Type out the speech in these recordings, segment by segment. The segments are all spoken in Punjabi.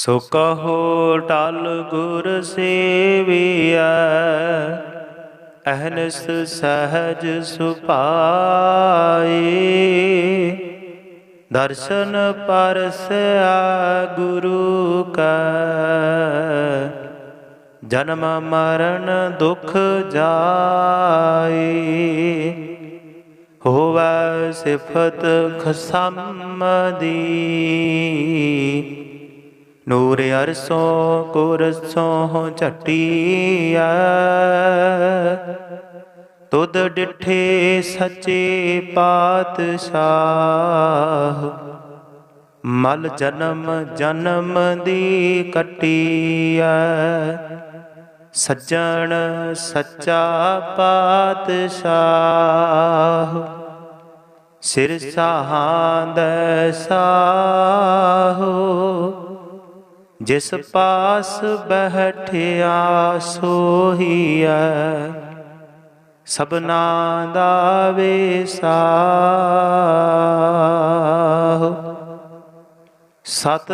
ਸੋ ਕਹੋ ਟਲ ਗੁਰ ਸੇਵੀਐ, ਅਹਨਸ ਸਹਜ ਸੁਭਾਏ ਦਰਸ਼ਨ ਪਰਸਆ ਗੁਰੂ ਕਾ, ਜਨਮ ਮਰਨ ਦੁਖ ਜਾਏ ਹੋਵੈ ਸਿਫਤ ਖਸਮ ਦੀ ਨੂਰ ਅਰਸੋਂ ਕੁਰਸੋਂ ਝਟੀਐ ਤੁਧ ਡਿਠੇ ਸੱਚੇ ਪਾਤਸ਼ਾਹ, ਮਲ ਜਨਮ ਜਨਮ ਦੀ ਕਟੀਐ ਸੱਜਣ ਸੱਚਾ ਪਾਤਸ਼ਾਹ, ਸਿਰ ਸਾਹਾਂਦ ਸਾਹੋ। ਜਿਸ ਪਾਸ ਬਹਿਠਿਆ ਸੋਹੀਐ ਸਭਨਾ ਦਾ ਵੇਸਾਹ। ਸਤਨਾਮ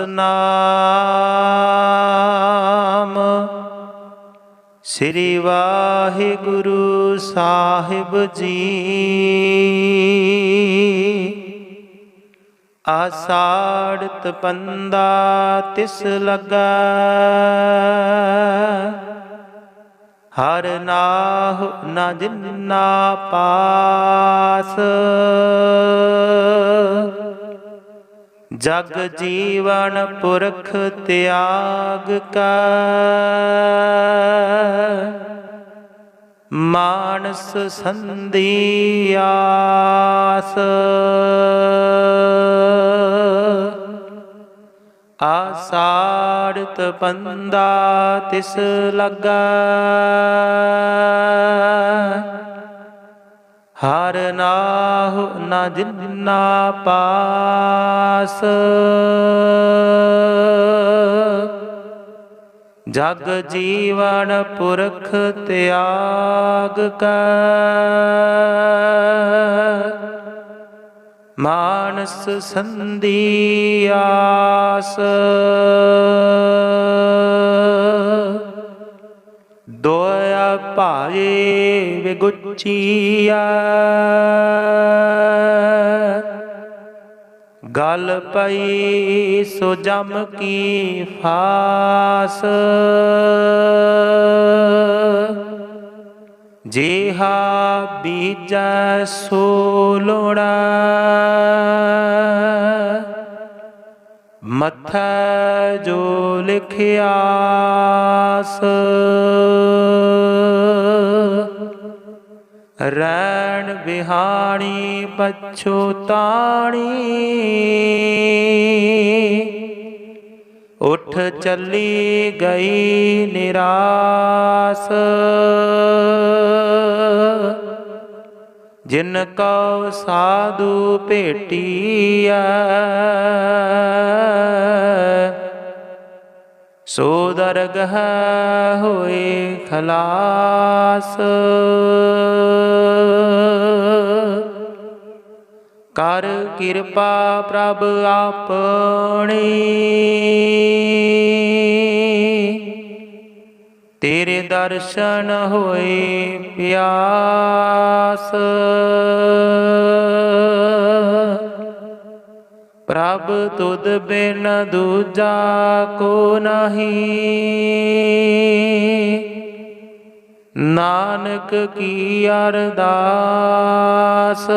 ਸ੍ਰੀ ਵਾਹਿਗੁਰੂ ਸਾਹਿਬ ਜੀ। ਆਸਾੜਤ ਪੰਦਾ ਤਿਸ ਲਗਾ। ਹਰ ਨਾਹ ਨਾ ਜਿੰਨਾ ਪਾਸ। ਜਗ ਜੀਵਨ ਪੁਰਖ ਤਿਆਗ ਕਾ। ਮਾਨਸ ਸੰਧੀ ਆਸ। ਆਸਾੜਤ ਪੰਦਾ ਤਿਸ ਲੱਗਾ। ਹਰ ਨਾਹੁ ਨਾ ਜਿਨਾ ਪਾਸ। ਜਗ ਜੀਵਨ ਪੁਰਖ ਤਿਆਗ ਕੈ। ਮਾਨਸ ਸੰਧੀ ਆਸ। ਦੋਇਆ ਭਾਏ ਵਿਗੁਚੀਆ ਗਲ ਪਈ ਸੋ ਜਮ ਕੀ ਫਾਸ। ਜੇਹਾ ਬੀਜੈ ਸੋ ਲੋੜਾ ਮੱਥਾ ਜੋ ਲਿਖਿਆਸ ਰੈਣ ਬਿਹਾਣੀ ਪਛੋਤਾਣੀ ਉਠ ਚੱਲੀ ਗਈ ਨਿਰਾਸ ਜਿਨ ਕਉ ਸਾਧੂ ਭੇਟੀਐ ਸੋ ਦਰਗਹ ਹੋਏ ਖਲਾਸ। ਕਰ ਕਿਰਪਾ ਪ੍ਰਭ ਆਪਣੀ। ਦਰਸ਼ਨ ਹੋਏ ਪਿਆਸ। ਪ੍ਰਭ ਤੁਧ ਬਿਨ ਦੂਜਾ ਕੋ ਨਹੀਂ। ਨਾਨਕ ਕੀ ਅਰਦਾਸ?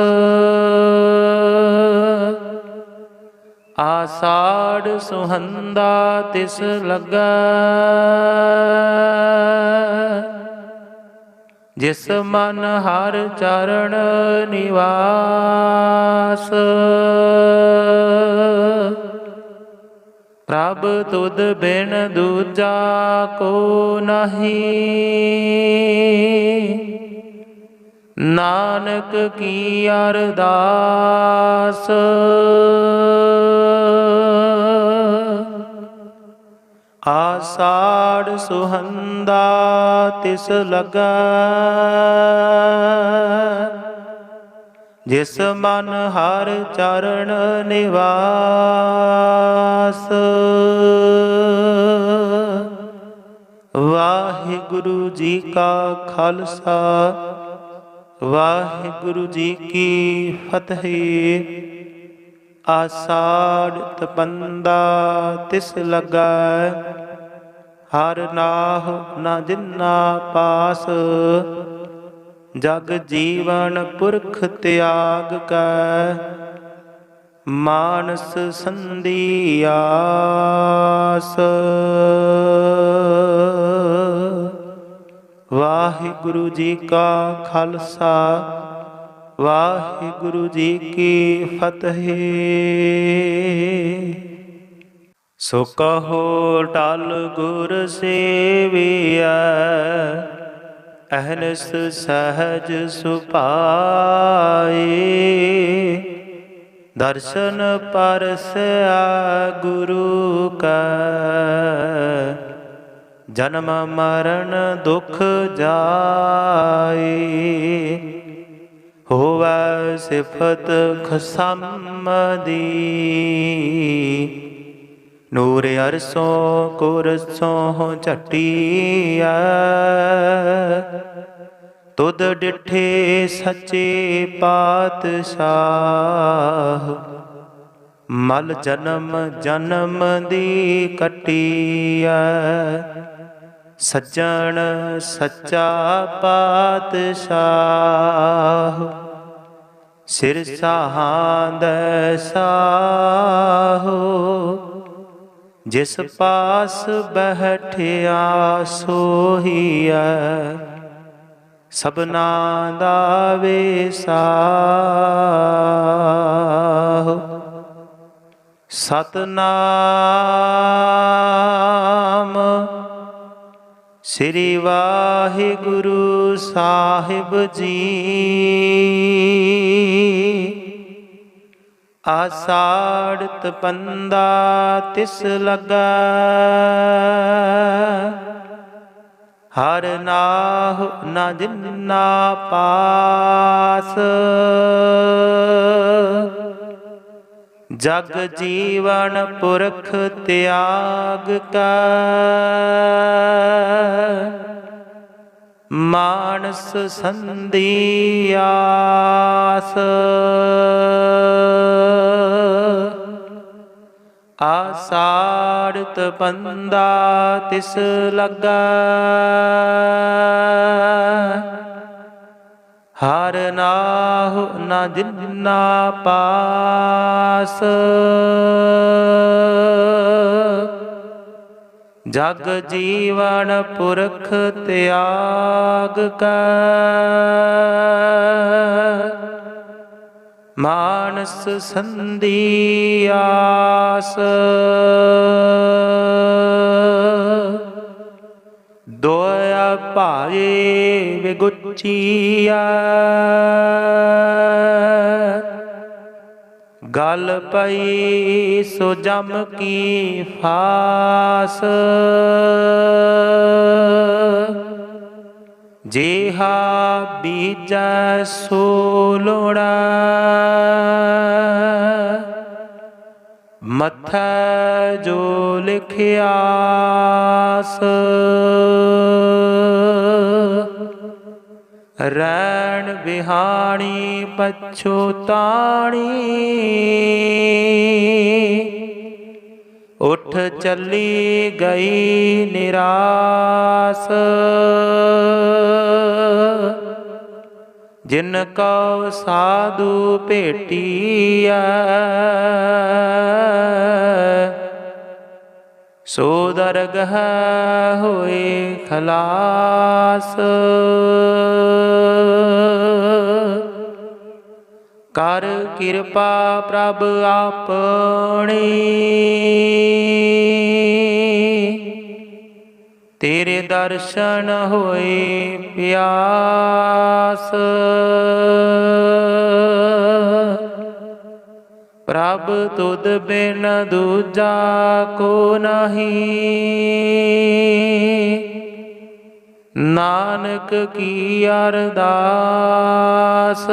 ਆਸਾੜ ਸੁਹੰਦਾ ਤਿਸ ਲੱਗਾ। ਜਿਸ ਮਨ ਹਰ ਚਰਨ ਨਿਵਾਸ। ਪ੍ਰਭ ਤੁਧ ਬਿਨ ਦੂਜਾ ਕੋ ਨਹੀਂ। ਨਾਨਕ ਕੀ ਅਰਦਾਸ? ਆਸਾੜ ਸੁਹੰਦਾ ਤਿਸ ਲਗਾ। ਜਿਸ ਮਨ ਹਰ ਚਰਨ ਨਿਵਾਸ। ਵਾਹਿਗੁਰੂ ਜੀ ਕਾ ਖਾਲਸਾ। ਵਾਹਿਗੁਰੂ ਜੀ ਕੀ ਫਤਿਹ। ਆਸਾੜ ਤਪੰਦਾ ਤਿਸ ਲਗਾ ਹਰ ਨਾਹ ਨਾ ਜਿੰਨਾ ਪਾਸ। ਜਗ ਜੀਵਨ ਪੁਰਖ ਤਿਆਗ ਕੈ, ਮਾਨਸ ਸੰਧੀ ਆਸ। ਵਾਹਿਗੁਰੂ ਜੀ ਕਾ ਖਾਲਸਾ, ਵਾਹਿਗੁਰੂ ਜੀ ਕੀ ਫਤਿਹ। ਸੋ ਕਹੋ ਟਲ ਗੁਰ ਸੇਵੀਐ, ਅਹਨਸ ਸਹਜ ਸੁਭਾਏ। ਦਰਸ਼ਨ ਪਰਸਆ ਗੁਰੂ ਕਾ ਜਨਮ ਮਰਨ ਦੁਖ ਜਾਏ, ਹੋਵੈ ਸਿਫਤ ਖਸਮ ਦੀ। ਨੂਰ ਅਰਸੋਂ ਕੁਰਸੋਂ ਝਟੀਐ ਤੁਧ ਡਿਠੇ ਸੱਚੇ ਪਾਤਸ਼ਾਹ। ਮਲ ਜਨਮ ਜਨਮ ਦੀ ਕਟੀਐ ਸੱਜਣ ਸੱਚਾ ਪਾਤਸ਼ਾਹ। ਸਿਰ ਸਾਹਾਂਦ ਸਾਹੋ। ਜਿਸ ਪਾਸ ਬਹਿਠਿਆ ਸੋਹੀਐ ਸਭਨਾ ਦਾ ਵੇਸਾਹ। ਸਤਨਾਮ ਸ੍ਰੀ ਵਾਹਿਗੁਰੂ ਸਾਹਿਬ ਜੀ। ਆਸਾੜ ਤਪੰਦਾ ਤਿਸ ਲਗਾ। ਹਰ ਨਾਹ ਨਾ ਜਿਨਾ ਪਾਸ। ਜਗ ਜੀਵਨ ਪੁਰਖ ਤਿਆਗ ਕਾ। ਮਾਨਸ ਸੰਧੀ ਆਸ। ਆਸਾੜਤ ਪੰਦਾ ਤਿਸ ਲੱਗਾ। ਹਰ ਨਾਹੁ ਨਾ ਜਿਨਾ ਪਾਸ। ਜਗ ਜੀਵਨ ਪੁਰਖ ਤਿਆਗ ਕੈ। ਮਾਨਸ ਸੰਧੀ ਆਸ। ਦੋਇਆ ਭਾਏ ਵਿਗੁਚੀਆ ਗਲ ਪਈ ਸੋ ਜਮ ਕੀ ਫਾਸ। ਜੇਹਾ ਬੀਜੈ ਸੋ ਲੋੜਾ। ਮੱਥਾ ਜੋ ਲਿਖਿਆਸ। ਰੈਣ ਬਿਹਾਣੀ ਪਛੋਤਾਣੀ ਉਠ ਚੱਲੀ ਗਈ ਨਿਰਾਸ। ਜਿਨ ਕਉ ਸਾਧੂ ਭੇਟੀਐ ਸੋ ਦਰਗਹ ਹੋਏ ਖਲਾਸ। ਕਰ ਕਿਰਪਾ ਪ੍ਰਭ ਆਪਣੀ। ਤੇਰੇ ਦਰਸ਼ਨ ਹੋਏ ਪਿਆਸ। ਪ੍ਰਭ ਤੁਧ ਬਿਨ ਦੂਜਾ ਕੋ ਨਹੀਂ। ਨਾਨਕ ਕੀ ਅਰਦਾਸ?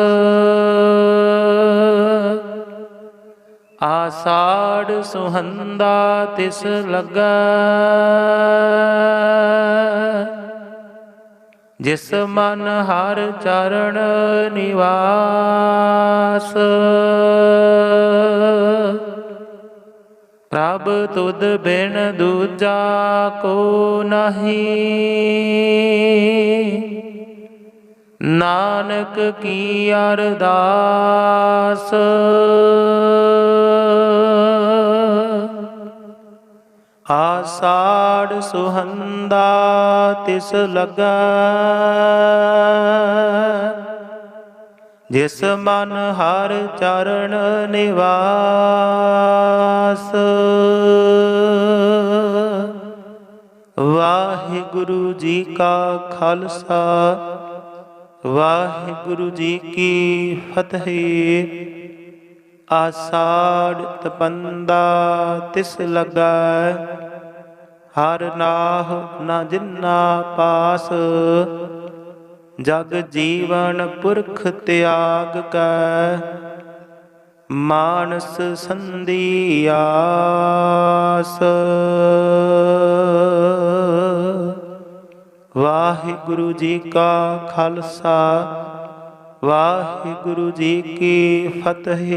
ਆਸਾੜ ਸੁਹੰਦਾ ਤਿਸ ਲੱਗਾ। ਜਿਸ ਮਨ ਹਰ ਚਰਨ ਨਿਵਾਸ। ਪ੍ਰਭ ਤੁਧ ਬਿਨ ਦੂਜਾ ਕੋ ਨਹੀਂ। ਨਾਨਕ ਕੀ ਅਰਦਾਸ। ਆਸਾੜ ਸੁਹੰਦਾ ਤਿਸ ਲਗਾ। ਜਿਸ ਮਨ ਹਰ ਚਰਨ ਨਿਵਾਸ। ਵਾਹਿਗੁਰੂ ਜੀ ਕਾ ਖਾਲਸਾ, ਵਾਹਿਗੁਰੂ ਜੀ ਕੀ ਫਤਿਹ। ਆਸਾੜ ਤਪੰਦਾ ਤਿਸ ਲਗਾ ਹਰ ਨਾਹ ਨਾ ਜਿੰਨਾ ਪਾਸ। ਜਗ ਜੀਵਨ ਪੁਰਖ ਤਿਆਗ ਕੈ, ਮਾਨਸ ਸੰਧੀ ਆਸ। ਵਾਹਿਗੁਰੂ ਜੀ ਕਾ ਖਾਲਸਾ ਵਾਹਿਗੁਰੂ ਜੀ ਕੀ ਫਤਿਹ।